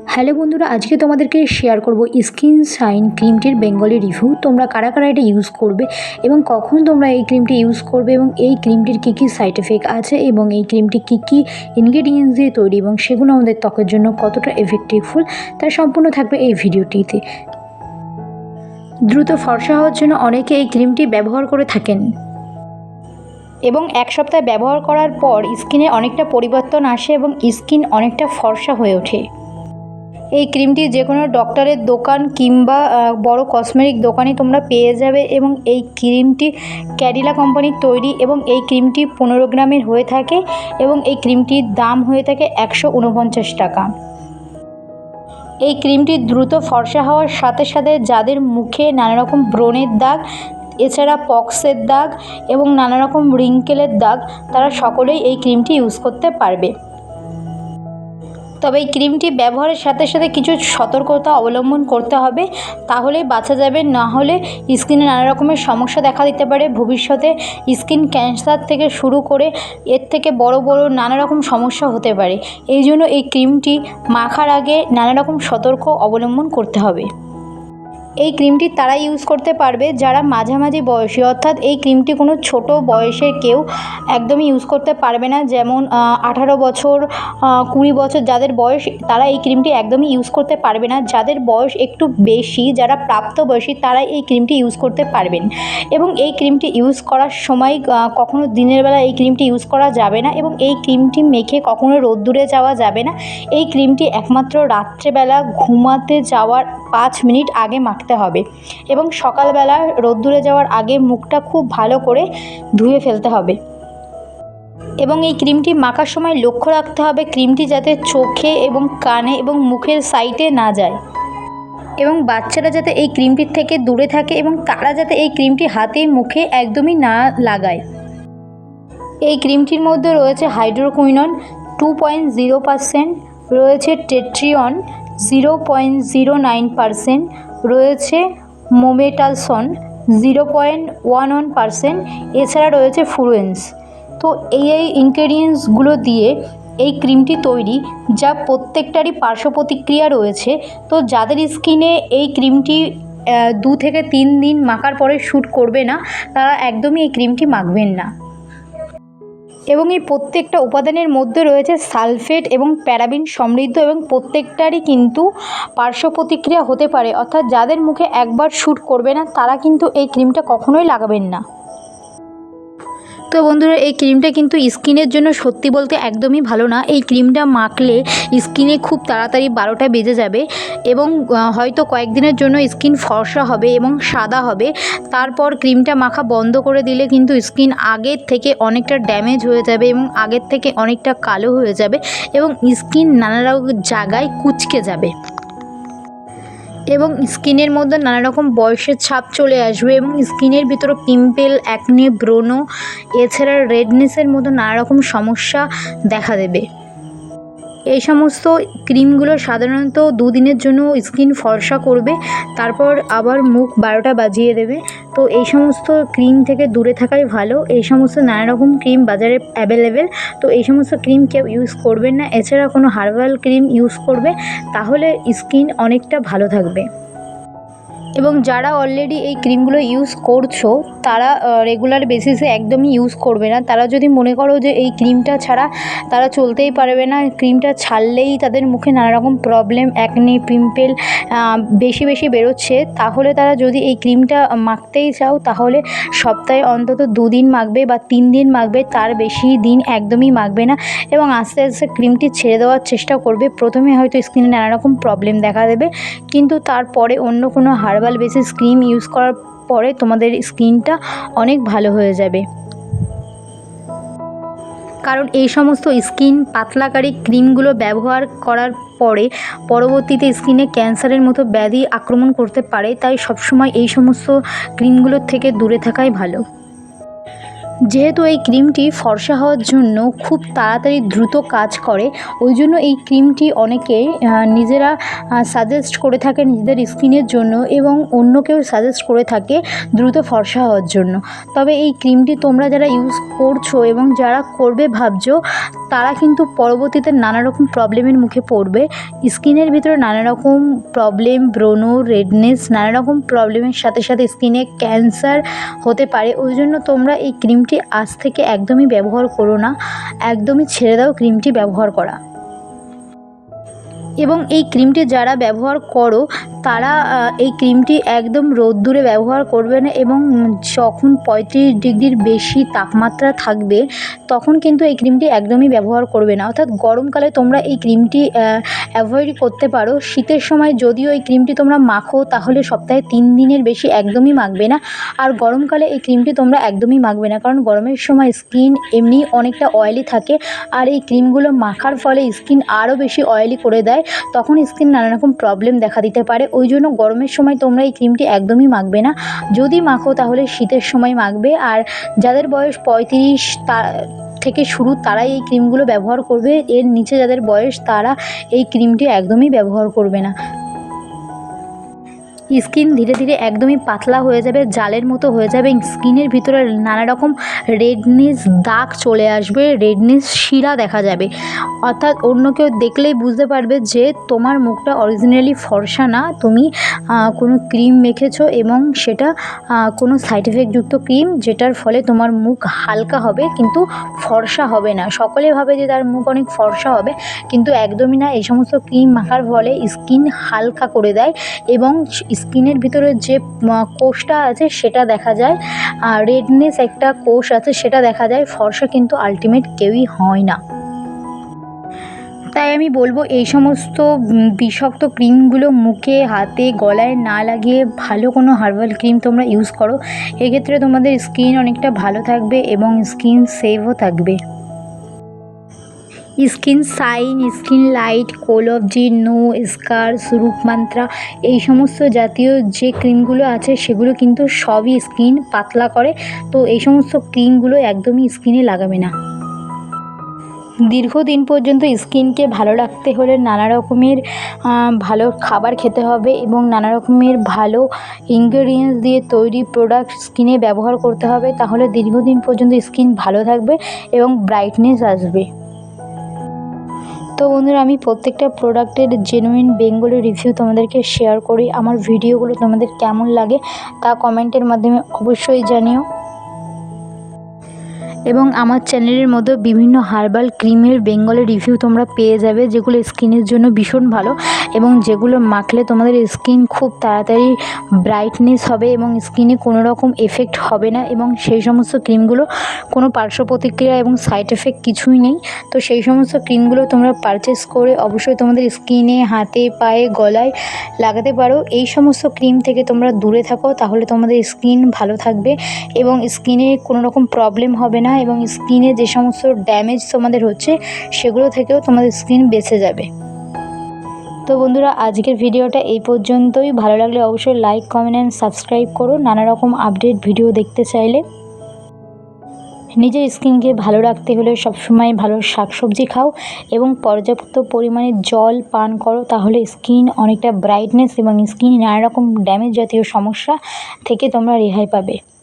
Hello বন্ধুরা, আজকে তোমাদেরকে শেয়ার করব স্কিন শাইন ক্রিমটির বেঙ্গলি রিভিউ তোমরা কারা কারা এটা ইউজ করবে এবং কখন তোমরা এই ক্রিমটি ইউজ করবে এবং এই ক্রিমটির কী কী সাইড এফেক্ট আছে এবং এই ক্রিমটি কী কী ইনগ্রেডিয়েন্টস দিয়ে তৈরি এবং সেগুলো আমাদের ত্বকের জন্য কতটা এফেক্টিভফুল তার সম্পূর্ণ থাকবে এই ভিডিওটিতে। দ্রুত ফর্সা হওয়ার জন্য অনেকে এই ক্রিমটি ব্যবহার করে থাকেন। এবং এক সপ্তাহ ব্যবহার করার পর স্কিনে অনেকটা পরিবর্তন আসে এবং স্কিন অনেকটা ফর্সা হয়ে ওঠে। এই ক্রিমটি যে কোনো ডক্টরের দোকান কিংবা বড় কসমেটিক দোকানে তোমরা পেয়ে যাবে এবং এই ক্রিমটি ক্যাডিলা কোম্পানির তৈরি এবং এই ক্রিমটি পনেরো গ্রামের হয়ে থাকে এবং এই ক্রিমটির দাম হয়ে থাকে একশো উনপঞ্চাশ টাকা। এই ক্রিমটি দ্রুত ফর্সা হওয়ার সাথে সাথে যাদের মুখে নানা রকম ব্রণের দাগ, এছাড়া পক্সের দাগ এবং নানা রকম রিঙ্কেলের দাগ, তারা সকলেই এই ক্রিমটি ইউজ করতে পারবে। তবে এই ক্রিমটি ব্যবহারের সাথে সাথে কিছু সতর্কতা অবলম্বন করতে হবে তাহলেই বাঁচা যাবে। না হলে স্কিনে নানা রকমের সমস্যা দেখা দিতে পারে। ভবিষ্যতে স্কিন ক্যান্সার থেকে শুরু করে এর থেকে বড় বড় নানা রকম সমস্যা হতে পারে। এই জন্য এই ক্রিমটি মাখার আগে নানা রকম সতর্ক অবলম্বন করতে হবে। এই ক্রিমটি তারা ইউজ করতে পারবে যারা মাঝামাঝি বয়সী। অর্থাৎ এই ক্রিমটি কোনো ছোট বয়সের কেউ একদমই ইউজ করতে পারবে না। যেমন আঠারো বছর কুড়ি বছর যাদের বয়স, তারা এই ক্রিমটি একদমই ইউজ করতে পারবে না। যাদের বয়স একটু বেশি, যারা প্রাপ্তবয়সী তারা এই ক্রিমটি ইউজ করতে পারবেন। এবং এই ক্রিমটি ইউজ করার সময় কখনো দিনের বেলা এই ক্রিমটি ইউজ করা যাবে না এবং এই ক্রিমটি মেখে কখনো রোদ্দুরে যাওয়া যাবে না। এই ক্রিমটি একমাত্র রাত্রেবেলা ঘুমাতে যাওয়ার পাঁচ মিনিট আগে মাখতে হবে। এবং সকালবেলা রোদ্দুরে যাওয়ার আগে মুখটা খুব ভালো করে ধুয়ে ফেলতে হবে। এবং এই ক্রিমটি মাখার সময় লক্ষ্য রাখতে হবে, ক্রিমটি যাতে চোখে এবং কানে এবং মুখের সাইডে না যায়। এবং বাচ্চারা যাতে এই ক্রিমটির থেকে দূরে থাকে এবং তারা যাতে এই ক্রিমটি হাতে মুখে একদমই না লাগায়। এই ক্রিমটির মধ্যে রয়েছে hydroquinone two point zero percent, রয়েছে tretinoin zero point zero nine percent, রয়েছে mometasone zero point one one percent, এছাড়া রয়েছে ফ্লুয়েন্স তো এই এই ইনগ্রেডিয়েন্টসগুলো দিয়ে এই ক্রিমটি তৈরি, যা প্রত্যেকটারই পার্শ্ব প্রতিক্রিয়া রয়েছে, তো যাদের স্কিনে এই ক্রিমটি দু থেকে তিন দিন মাখার পরে শ্যুট করবে না, তারা একদমই এই ক্রিমটি মাখবেন না। এবং এই প্রত্যেকটা উপাদানের মধ্যে রয়েছে সালফেট এবং প্যারাবিন সমৃদ্ধ এবং প্রত্যেকটারই কিন্তু পার্শ্ব প্রতিক্রিয়া হতে পারে। অর্থাৎ যাদের মুখে একবার শ্যুট করবে না, তারা কিন্তু এই ক্রিমটা কখনোই লাগাবেন না। তো বন্ধুরা, এই ক্রিমটা কিন্তু স্কিনের জন্য সত্যি বলতে একদমই ভালো না। এই ক্রিমটা মাখলে স্কিনে খুব তাড়াতাড়ি বারোটা বেজে যাবে এবং হয়তো কয়েকদিনের জন্য স্কিন ফর্সা হবে এবং সাদা হবে। তারপর ক্রিমটা মাখা বন্ধ করে দিলে কিন্তু স্কিন আগের থেকে অনেকটা ড্যামেজ হয়ে যাবে এবং আগের থেকে অনেকটা কালো হয়ে যাবে এবং স্কিন নানা জায়গায় কুচকে যাবে। এবং স্কিনের মধ্যে নানা রকম বয়সের ছাপ চলে আসবে এবং স্কিনের ভিতরে পিম্পেল অ্যাকনে ব্রণ এছাড়া রেডনেসের মতো নানা রকম সমস্যা দেখা দেবে। এই সমস্ত ক্রিমগুলো সাধারণত দুদিনের জন্য স্কিন ফর্সা করবে, তারপর আবার মুখ বারোটা বাজিয়ে দেবে। তো এই সমস্ত ক্রিম থেকে দূরে থাকাই ভালো। এই সমস্ত নানা রকম ক্রিম বাজারে অ্যাভেলেবেল তো এই সমস্ত ক্রিম কেউ ইউজ করবেন না। এছাড়া কোনো হার্বাল ক্রিম ইউজ করবে, তাহলে স্কিন অনেকটা ভালো থাকবে। এবং যারা অলরেডি এই ক্রিমগুলো ইউজ করছ, তারা রেগুলার বেসিসে একদমই ইউজ করবে না। তারা যদি মনে করো যে এই ক্রিমটা ছাড়া তারা চলতেই পারবে না ক্রিমটা ছাড়লেই তাদের মুখে নানারকম প্রবলেম অ্যাকনে পিম্পল বেশি বেশি বেরোচ্ছে, তাহলে তারা যদি এই ক্রিমটা মাখতেই চাও, তাহলে সপ্তাহে অন্তত দুদিন মাখবে বা তিন দিন মাখবে, তার বেশি দিন একদমই মাখবে না এবং আস্তে আস্তে ক্রিমটি ছেড়ে দেওয়ার চেষ্টা করবে। প্রথমে হয়তো স্কিনে নানারকম প্রবলেম দেখা দেবে, কিন্তু তারপরে অন্য কোনো হার্বাল বেসিস ক্রিম ইউজ করার পরে তোমাদের স্কিনটা অনেক ভালো হয়ে যাবে। কারণ এই সমস্ত স্কিন পাতলাকারী ক্রিমগুলো ব্যবহার করার পরে পরবর্তীতে স্কিনে ক্যান্সারের মতো ব্যাধি আক্রমণ করতে পারে, তাই সবসময় এই সমস্ত ক্রিমগুলোর থেকে দূরে থাকাই ভালো। যেহেতু এই ক্রিমটি ফর্সা হওয়ার জন্য খুব তাড়াতাড়ি দ্রুত কাজ করে, ওই জন্য এই ক্রিমটি অনেকে নিজেরা সাজেস্ট করে থাকে নিজেদের স্কিনের জন্য এবং অন্য কেউ সাজেস্ট করে থাকে দ্রুত ফর্সা হওয়ার জন্য। তবে এই ক্রিমটি তোমরা যারা ইউজ করছ এবং যারা করবে ভাবছ তারা কিন্তু পরবর্তীতে নানা রকম প্রবলেমের মুখে পড়বে। স্কিনের ভিতরে নানা রকম প্রবলেম ব্রণ রেডনেস নানা রকম প্রবলেমের সাথে সাথে স্কিনে ক্যান্সার হতে পারে। ওই জন্য তোমরা এই ক্রিমটি আজ থেকে একদমই ব্যবহার করো না। একদমই ছেড়ে দাও ক্রিমটি ব্যবহার করা। এবং এই ক্রিমটি যারা ব্যবহার করো তারা এই ক্রিমটি একদম রোদ্দুরে ব্যবহার করবে না এবং যখন পঁয়ত্রিশ ডিগ্রির বেশি তাপমাত্রা থাকবে, তখন কিন্তু এই ক্রিমটি একদমই ব্যবহার করবে না। অর্থাৎ গরমকালে তোমরা এই ক্রিমটি অ্যাভয়েড করতে পারো। শীতের সময় যদিও এই ক্রিমটি তোমরা মাখো, তাহলে সপ্তাহে তিন দিনের বেশি একদমই মাখবে না। আর গরমকালে এই ক্রিমটি তোমরা একদমই মাখবে না, কারণ গরমের সময় স্কিন এমনি অনেকটা অয়েলি থাকে। আর এই ক্রিমগুলো মাখার ফলে স্কিন আরও বেশি অয়েলি করে দেয়। তখন স্কিন নানা রকম প্রবলেম দেখা দিতে পারে। ওই জন্য গরমের সময় তোমরা এই ক্রিমটি একদমই মাখবে না। যদি মাখো তাহলে শীতের সময় মাখবে আর যাদের বয়স পঁয়ত্রিশ তা থেকে শুরু তারাই এই ক্রিমগুলো ব্যবহার করবে। এর নিচে যাদের বয়স তারা এই ক্রিমটি একদমই ব্যবহার করবে না। স্কিন ধীরে ধীরে একদমই পাতলা হয়ে যাবে, জালের মতো হয়ে যাবে স্কিনের ভিতরে নানা রকম রেডনেস দাগ চলে আসবে রেডনেস শিরা দেখা যাবে। অর্থাৎ অন্য কেউ দেখলেই বুঝতে পারবে যে তোমার মুখটা অরিজিনালি ফর্সা না, তুমি কোনো ক্রিম মেখেছো এবং সেটা কোনো সাইড এফেক্টযুক্ত ক্রিম যেটার ফলে তোমার মুখ হালকা হবে কিন্তু ফর্সা হবে না। সকলে ভাবে যে তার মুখ অনেক ফর্সা হবে, কিন্তু একদমই না। এই সমস্ত ক্রিম মাখার ফলে স্কিন হালকা করে দেয় এবং স্কিনের ভিতরে যে কোষটা আছে সেটা দেখা যায়, আর রেডনেস একটা কোষ আছে সেটা দেখা যায়, ফর্সা কিন্তু আলটিমেট কেউই হয় না। তাই আমি বলব এই সমস্ত বিষাক্ত ক্রিমগুলো মুখে, হাতে, গলায় না লাগিয়ে ভালো কোনো হার্বাল ক্রিম তোমরা ইউজ করো। এক্ষেত্রে তোমাদের স্কিন অনেকটা ভালো থাকবে এবং স্কিন সেভও থাকবে। স্কিন সাইন, স্কিন লাইট কোল অফ জি নো স্কার্স রূপমান্ত্রা এই সমস্ত জাতীয় যে ক্রিমগুলো আছে সেগুলো কিন্তু সবই স্কিন পাতলা করে। তো এই সমস্ত ক্রিমগুলো একদমই স্কিনে লাগাবে না। দীর্ঘদিন পর্যন্ত স্কিনকে ভালো রাখতে হলে নানা রকমের ভালো খাবার খেতে হবে এবং নানা রকমের ভালো ইনগ্রেডিয়েন্টস দিয়ে তৈরি প্রোডাক্ট স্কিনে ব্যবহার করতে হবে। তাহলে দীর্ঘদিন পর্যন্ত স্কিন ভালো থাকবে এবং ব্রাইটনেস আসবে। তো বন্ধুরা, আমি প্রত্যেকটা প্রোডাক্টের জেনুইন বেঙ্গলি রিভিউ তোমাদেরকে শেয়ার করি। আমার ভিডিওগুলো তোমাদের কেমন লাগে তা কমেন্টের মাধ্যমে অবশ্যই জানিও। এবং আমার চ্যানেলের মধ্যে বিভিন্ন হার্বাল ক্রিমের বেঙ্গলি রিভিউ তোমরা পেয়ে যাবে, যেগুলো স্কিনের জন্য ভীষণ ভালো এবং যেগুলো মাখলে তোমাদের স্কিন খুব তাড়াতাড়ি ব্রাইটনেস হবে এবং স্কিনে কোনো রকম এফেক্ট হবে না এবং সেই সমস্ত ক্রিমগুলো কোনো পার্শ্ব প্রতিক্রিয়া এবং সাইড এফেক্ট কিছুই নেই। তো সেই সমস্ত ক্রিমগুলো তোমরা পারচেস করে অবশ্যই তোমাদের স্কিনে, হাতে, পায়ে, গলায় লাগাতে পারো। এই সমস্ত ক্রিম থেকে তোমরা দূরে থাকো, তাহলে তোমাদের স্কিন ভালো থাকবে এবং স্কিনে কোনো রকম প্রবলেম হবে না। এবং স্কিনে যে সমস্ত ড্যামেজ তোমাদের হচ্ছে, সেগুলো থেকেও তোমাদের স্কিন বেঁচে যাবে। তো বন্ধুরা, আজকের ভিডিওটা এই পর্যন্তই। ভালো লাগলে অবশ্যই লাইক কমেন্ট অ্যান্ড সাবস্ক্রাইব করো। নানা রকম আপডেট ভিডিও দেখতে চাইলে। নিজের স্কিনকে ভালো রাখতে হলে সবসময় ভালো শাকসবজি খাও এবং পর্যাপ্ত পরিমাণে জল পান করো, তাহলে স্কিন অনেকটা ব্রাইটনেস এবং স্কিন নানা রকম ড্যামেজ জাতীয় সমস্যা থেকে তোমরা রেহাই পাবে।